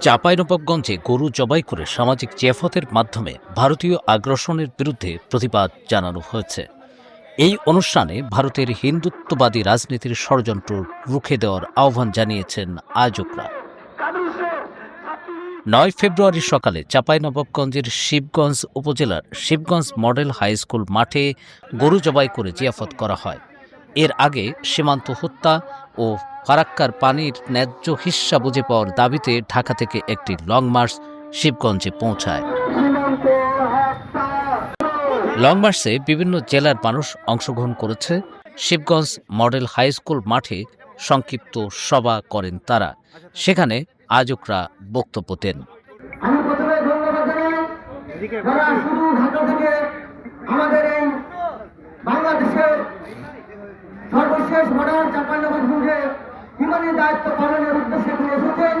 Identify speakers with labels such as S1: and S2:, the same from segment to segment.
S1: চাঁপাইনবাবগঞ্জে গরু জবাই করে সামাজিক জিয়াফতের মাধ্যমে ভারতীয় আগ্রাসনের বিরুদ্ধে প্রতিবাদ জানানো হয়েছে। এই অনুষ্ঠানে ভারতের হিন্দুত্ববাদী রাজনীতির ষড়যন্ত্র রুখে দেওয়ার আহ্বান জানিয়েছেন আয়োজকরা। নয় ফেব্রুয়ারি সকালে চাঁপাইনবাবগঞ্জের শিবগঞ্জ উপজেলার শিবগঞ্জ মডেল হাই স্কুল মাঠে গরু জবাই করে জিয়াফত করা হয়। এর আগে সীমান্ত হত্যা ও ফারাক্কার পানির ন্যায্য হিস্সা বুঝে পাওয়ার দাবিতে ঢাকা থেকে একটি লং মার্চ শিবগঞ্জে পৌঁছায়। লং মার্চে বিভিন্ন জেলার মানুষ অংশগ্রহণ করেছে। শিবগঞ্জ মডেল হাই স্কুল মাঠে সংক্ষিপ্ত সভা করেন তারা। সেখানে আয়োজকরা বক্তব্য দেন।
S2: আমাদের বাংলাদেশের সর্বশেষ মডার্ন চাঁপাইনবাবগঞ্জে বিমানের দায়িত্ব পালনের উদ্দেশ্যে এখানে এসেছেন।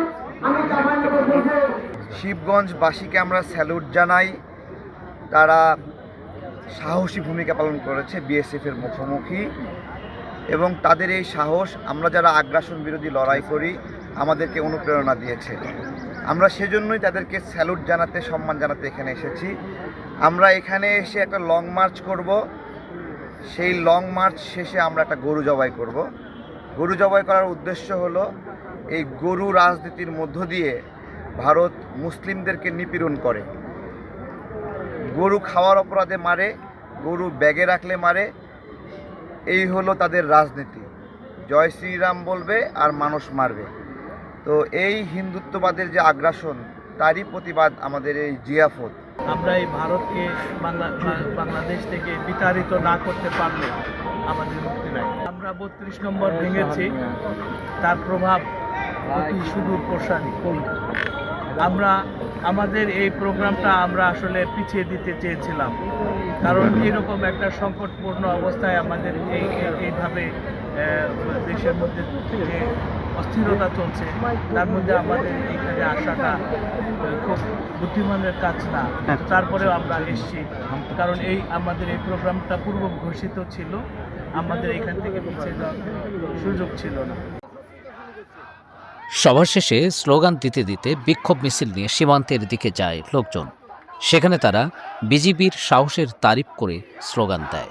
S2: আমি চাঁপাইনবাবগঞ্জে
S3: শিবগঞ্জবাসীকে আমরা স্যালুট জানাই। তারা সাহসী ভূমিকা পালন করেছে বিএসএফের মুখোমুখি। এবং তাদের এই সাহস, আমরা যারা আগ্রাসন বিরোধী লড়াই করি, আমাদেরকে অনুপ্রেরণা দিয়েছে। আমরা সেজন্যই তাদেরকে স্যালুট জানাতে, সম্মান জানাতে এখানে এসেছি। আমরা এখানে এসে একটা লং মার্চ করব। সেই লং মার্চ শেষে আমরা একটা গরু জবাই করব। গরু জবাই করার উদ্দেশ্য হলো এই গরু রাজনীতির মধ্য দিয়ে ভারত মুসলিমদেরকে নিপীড়ন করে। গরু খাওয়ার অপরাধে মারে, গরু ব্যাগে রাখলে মারে। এই হলো তাদের রাজনীতি। জয় শ্রীরাম বলবে আর মানুষ মারবে। তো এই হিন্দুত্ববাদের যে আগ্রাসন, তারই প্রতিবাদ আমাদের এই জিয়াফত।
S4: আমরা এই ভারতকে বাংলা বাংলাদেশ থেকে বিতাড়িত না করতে পারলে আমাদের মুক্তি নাই। আমরা বত্রিশ নম্বর ভেঙেছি। তার প্রভাব অতি সুদূর প্রসারী। আমরা, আমাদের এই প্রোগ্রামটা আমরা আসলে পিছিয়ে দিতে চেয়েছিলাম। কারণ এরকম একটা সংকটপূর্ণ অবস্থায় আমাদের এই, এই- এইভাবে দেশের মধ্যে যে অস্থিরতা চলছে, তার মধ্যে আমাদের এখানে আসাটা খুব বুদ্ধিমানের কাজ না। তারপরেও আমরা এসেছি। কারণ এই আমাদের এই প্রোগ্রামটা পূর্ব ঘোষিত ছিল। আমাদের এখান থেকে পিছিয়ে যাওয়ার সুযোগ ছিল না।
S1: সভা শেষে স্লোগান দিতে দিতে বিক্ষোভ মিছিল নিয়ে সীমান্তের দিকে যায় লোকজন। সেখানে তারা বিজিবির সাহসের তারিফ করে স্লোগান দেয়।